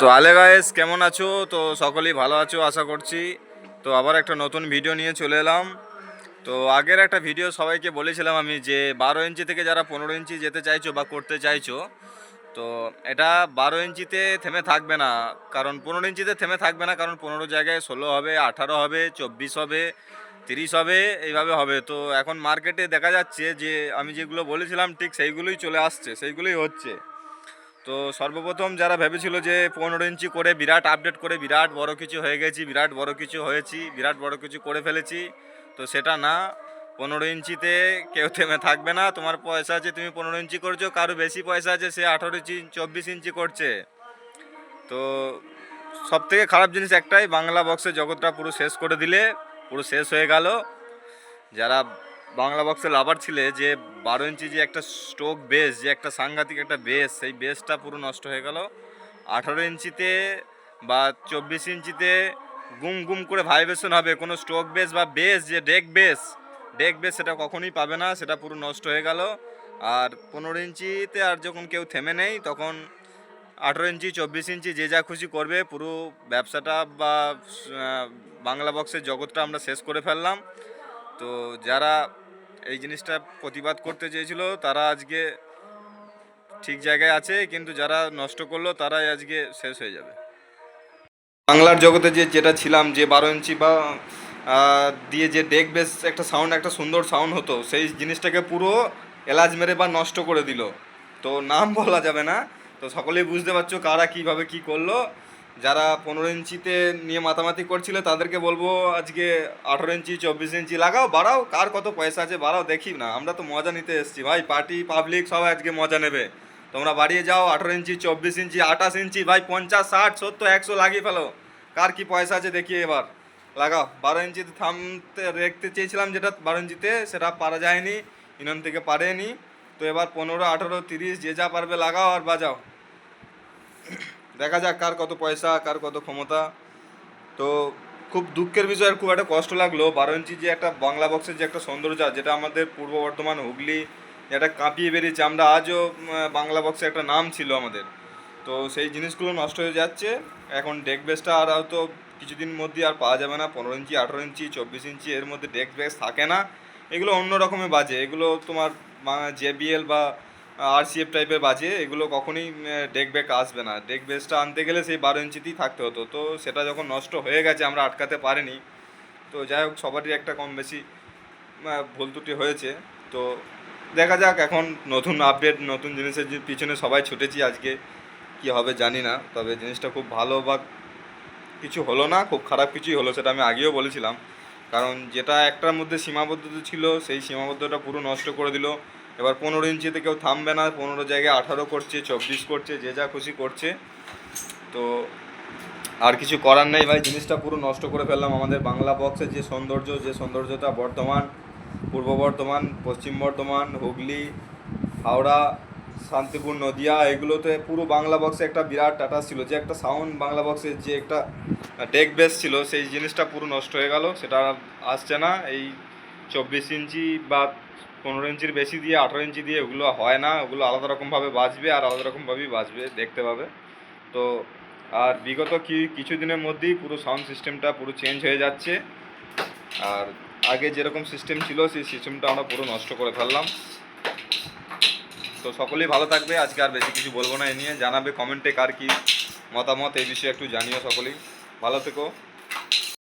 তো আলে গায়েস, কেমন আছো? তো সকলেই ভালো আছো, আশা করছি। তো আবার একটা নতুন ভিডিও নিয়ে চলে এলাম। তো আগের একটা ভিডিও সবাইকে বলেছিলাম আমি যে, বারো ইঞ্চি থেকে যারা পনেরো ইঞ্চি যেতে চাইছো বা করতে চাইছো, তো এটা বারো ইঞ্চিতে থেমে থাকবে না। কারণ পনেরো ইঞ্চিতে থেমে থাকবে না, কারণ পনেরো জায়গায় ষোলো হবে, আঠারো হবে, চব্বিশ হবে, তিরিশ হবে, এইভাবে হবে। তো এখন মার্কেটে দেখা যাচ্ছে যে, আমি যেগুলো বলেছিলাম, ঠিক সেইগুলোই চলে আসছে, সেইগুলোই হচ্ছে। তো সর্বপ্রথম যারা ভেবেছিল যে পনেরো ইঞ্চি করে বিরাট আপডেট করে বিরাট বড় কিছু হয়ে গেছি, বিরাট বড় কিছু হয়েছি, বিরাট বড় কিছু করে ফেলেছি, তো সেটা না। পনেরো ইঞ্চিতে কেউ থেমে থাকবে না। তোমার পয়সা আছে, তুমি পনেরো ইঞ্চি করছ, কারও বেশি পয়সা আছে, সে আঠারো ইঞ্চি, চব্বিশ ইঞ্চি করছে। তো সব থেকে খারাপ জিনিস একটাই, বাংলা বক্সের জগৎটা পুরো শেষ করে দিলে, পুরো শেষ হয়ে গেল। যারা বাংলা বক্সের লাভার ছিলে যে বারো ইঞ্চি যে একটা স্টোক বেস যে একটা সাংঘাতিক একটা বেস সেই বেসটা পুরো নষ্ট হয়ে গেল। আঠারো ইঞ্চিতে বা চব্বিশ ইঞ্চিতে গুম গুম করে ভাইব্রেশন হবে কোনো স্টোক বেস বা বেস যে ডেক বেস ডেক বেস সেটা কখনোই পাবে না, সেটা পুরো নষ্ট হয়ে গেল। আর পনেরো ইঞ্চিতে আর যখন কেউ থেমে নেই, তখন আঠেরো ইঞ্চি, চব্বিশ ইঞ্চি যে যা খুশি করবে, পুরো ব্যবসাটা বা বাংলা বক্সের জগৎটা আমরা শেষ করে ফেললাম। তো যারা এই জিনিসটা প্রতিবাদ করতে চেয়েছিল, তারা আজকে ঠিক জায়গায় আছে, কিন্তু যারা নষ্ট করল তারাই আজকে শেষ হয়ে যাবে। বাংলার জগতে যে যেটা ছিলাম, যে বারো ইঞ্চি বা দিয়ে যে ডেক বেস একটা সাউন্ড একটা সুন্দর সাউন্ড হতো, সেই জিনিসটাকে পুরো এলাজ মেরে বা নষ্ট করে দিল। তো নাম বলা যাবে না, তো সকলেই বুঝতে পারছ কারা কীভাবে কি করল। যারা পনেরো ইঞ্চিতে নিয়ে মাতামাতি করছিল, তাদেরকে বলব আজকে আঠেরো ইঞ্চি, চব্বিশ ইঞ্চি লাগাও, বাড়াও, কার কত পয়সা আছে বাড়াও, দেখি না। আমরা তো মজা নিতে এসেছি। ভাই, পার্টি পাবলিক সবাই আজকে মজা নেবে। তোমরা বাড়িয়ে যাও, আঠেরো ইঞ্চি, চব্বিশ ইঞ্চি, আঠাশ ইঞ্চি, ভাই, পঞ্চাশ, ষাট, সত্তর, একশো লাগিয়ে ফেলো। কার কি পয়সা আছে দেখি এবার। লাগাও। বারো ইঞ্চিতে থামতে রেখতে চেয়েছিলাম যেটা, বারো ইঞ্চিতে, সেটা পারা যায়নি ইনন থেকে পারেনি। তো এবার পনেরো, আঠেরো, তিরিশ, যে যা পারবে লাগাও আর বাজাও। দেখা যাক কার কত পয়সা, কার কত ক্ষমতা। তো খুব দুঃখের বিষয় খুব একটা কষ্ট লাগল। বারো ইঞ্চি যে একটা বাংলা বক্সের যে একটা সৌন্দর্য, যেটা আমাদের পূর্ব বর্ধমান হুগলি যেটা কাঁপিয়ে বেরিয়েছে। আমরা আজও বাংলা বক্সে একটা নাম ছিল আমাদের। তো সেই জিনিসগুলো নষ্ট হয়ে যাচ্ছে। এখন ডেক বেসটা আর হয়তো কিছুদিন মধ্যে আর পাওয়া যাবে না। পনেরো ইঞ্চি, আঠেরো ইঞ্চি, চব্বিশ ইঞ্চি, এর মধ্যে ডেক বেস থাকে না। এগুলো অন্য রকমের বাজে। এগুলো তোমার জেবিএল বা আরসিএফ টাইপের বাজে, এগুলো কখনোই ডেক ব্যাক আসবে না। ডেক বেসটা আনতে গেলে সেই বারো ইঞ্চিতেই থাকতে হতো। তো সেটা যখন নষ্ট হয়ে গেছে, আমরা আটকাতে পারিনি। তো যাই হোক, সবারই একটা কম বেশি ভুল ত্রুটি হয়েছে। তো দেখা যাক এখন নতুন আপডেট নতুন জিনিসের পিছনে সবাই ছুটেছি আজকে। কি হবে জানি না, তবে জিনিসটা খুব ভালো বা কিছু হলো না, খুব খারাপ কিছুই হলো, সেটা আমি আগেও বলেছিলাম। কারণ যেটা একটার মধ্যে সীমাবদ্ধতা ছিল, সেই সীমাবদ্ধতা পুরো নষ্ট করে দিল। এবার পনেরো ইঞ্চিতে কেউ থামবে না, পনেরো জায়গায় আঠারো করছে, চব্বিশ করছে, যে যা খুশি করছে। তো আর কিছু করার নেই ভাই, জিনিসটা পুরো নষ্ট করে ফেললাম আমাদের বাংলা বক্সের যে সৌন্দর্য, যে সৌন্দর্যটা বর্ধমান, পূর্ব বর্ধমান, পশ্চিম বর্ধমান, হুগলি, হাওড়া, শান্তিপুর, নদিয়া, এগুলোতে পুরো বাংলা বক্সে একটা বিরাট টাটা ছিল। যে একটা সাউন্ড বাংলা বক্সের যে একটা ডেক বেস ছিল, সেই জিনিসটা পুরো নষ্ট হয়ে গেল, সেটা আসছে না। এই চব্বিশ ইঞ্চি বা পনেরো ইঞ্চির বেশি দিয়ে, আঠারো ইঞ্চি দিয়ে ওগুলো হয় না। ওগুলো আলাদা রকমভাবে বাজবে আর আলাদা রকমভাবেই বাজবে, দেখতে পাবে। তো, আর বিগত কি, কিছুদিনের মধ্যেই পুরো সাউন্ড সিস্টেমটা পুরো চেঞ্জ হয়ে যাচ্ছে। আর আগে যেরকম সিস্টেম ছিল, সেই সিস্টেমটা আমরা পুরো নষ্ট করে ফেললাম। তো সকলেই ভালো থাকবে, আজকে আর বেশি কিছু বলব না এ নিয়ে। জানাবে কমেন্টে কার কি মতামত, এই বিষয়ে একটু জানিও সকলেই। ভালো থেকো।